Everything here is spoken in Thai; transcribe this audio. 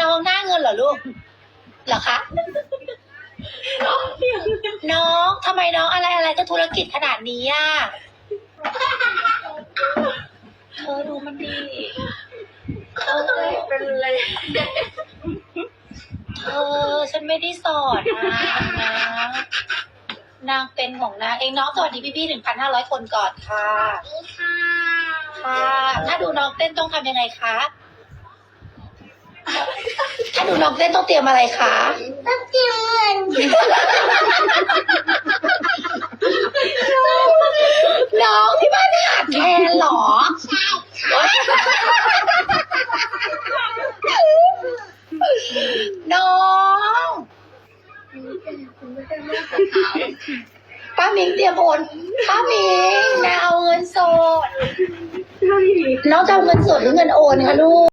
น้องหน้าเงินเหรอลูกเหรอคะน้องทำไมน้องอะไรอะไรก็ธุรกิจขนาดนี้อะเธอดูมันดีเธอเป็นเลยเธอฉันไม่ได้สอนนะนางเป็นของนางเองน้องสวัสดีพี่ๆหนึ่งพันห้าร้อยคนก่อนค่ะ นี่ค่ะ ค่ะ ถ้าดูน้องเต้นต้องทำยังไงคะ ถ้าดูน้องเต้นต้องเตรียมอะไรคะ ต้องเตรียมเงินน้องที่บ้านขาดแคลนเหรอ ใช่ค่ะน้องป้าหมิงเตรียมโอนป้าหมิงนะเอาเงินสด น้องจะเอาเงินสดหรือเงินโอนคะลูก